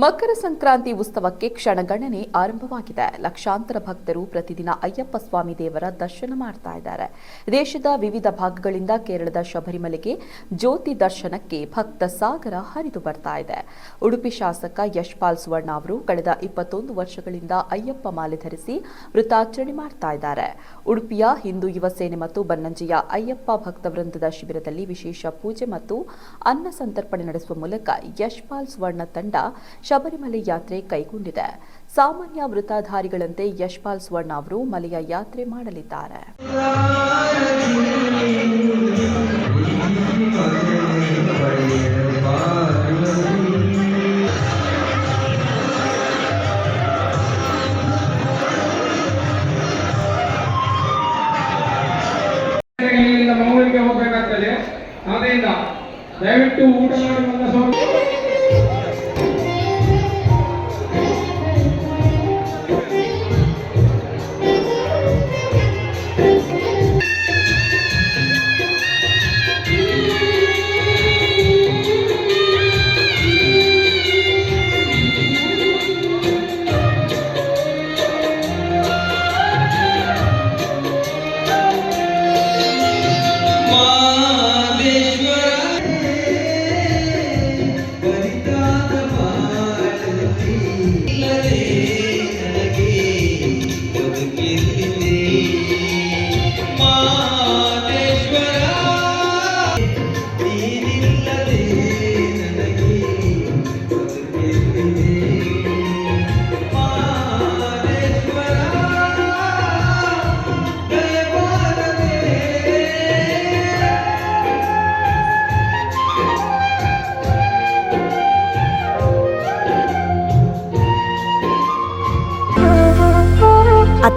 ಮಕರ ಸಂಕ್ರಾಂತಿ ಉತ್ಸವಕ್ಕೆ ಕ್ಷಣಗಣನೆ ಆರಂಭವಾಗಿದೆ. ಲಕ್ಷಾಂತರ ಭಕ್ತರು ಪ್ರತಿದಿನ ಅಯ್ಯಪ್ಪ ಸ್ವಾಮಿ ದೇವರ ದರ್ಶನ ಮಾಡ್ತಾ ಇದ್ದಾರೆ. ದೇಶದ ವಿವಿಧ ಭಾಗಗಳಿಂದ ಕೇರಳದ ಶಬರಿಮಲೆಗೆ ಜ್ಯೋತಿ ದರ್ಶನಕ್ಕೆ ಭಕ್ತ ಸಾಗರ ಹರಿದು ಬರ್ತಾ ಇದೆ. ಉಡುಪಿ ಶಾಸಕ ಯಶ್ಪಾಲ್ ಸುವರ್ಣ ಅವರು ಕಳೆದ ಇಪ್ಪತ್ತೊಂದು ವರ್ಷಗಳಿಂದ ಅಯ್ಯಪ್ಪ ಮಾಲೆ ಧರಿಸಿ ವೃತಾಚರಣೆ ಮಾಡ್ತಾ ಇದ್ದಾರೆ. ಉಡುಪಿಯ ಹಿಂದೂ ಯುವ ಸೇನೆ ಮತ್ತು ಬನ್ನಂಜಿಯ ಅಯ್ಯಪ್ಪ ಭಕ್ತ ವೃಂದದ ಶಿಬಿರದಲ್ಲಿ ವಿಶೇಷ ಪೂಜೆ ಮತ್ತು ಅನ್ನ ಸಂತರ್ಪಣೆ ನಡೆಸುವ ಮೂಲಕ ಯಶ್ಪಾಲ್ ಸುವರ್ಣ ತಂಡ ಶಬರಿಮಲೆ ಯಾತ್ರೆ ಕೈಗೊಂಡಿದೆ. ಸಾಮಾನ್ಯ ವೃತ್ತಾಧಾರಿಗಳಂತೆ ಯಶ್ಪಾಲ್ ಸ್ವರ್ಣ ಅವರು ಮಲೆಯ ಯಾತ್ರೆ ಮಾಡಲಿದ್ದಾರೆ. ಮಂಗಳೂರಿಗೆ ಹೋಗಬೇಕಾಗ್ತದೆ. ಆದ್ದರಿಂದ ದಯವಿಟ್ಟು ಊಟ ಮಾಡಿ ಬಂದ ಸ್ವಾಮಿ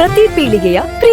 ಪ್ರತಿ ಪೀಳಿಗೆಯ ಪ್ರೀತಿ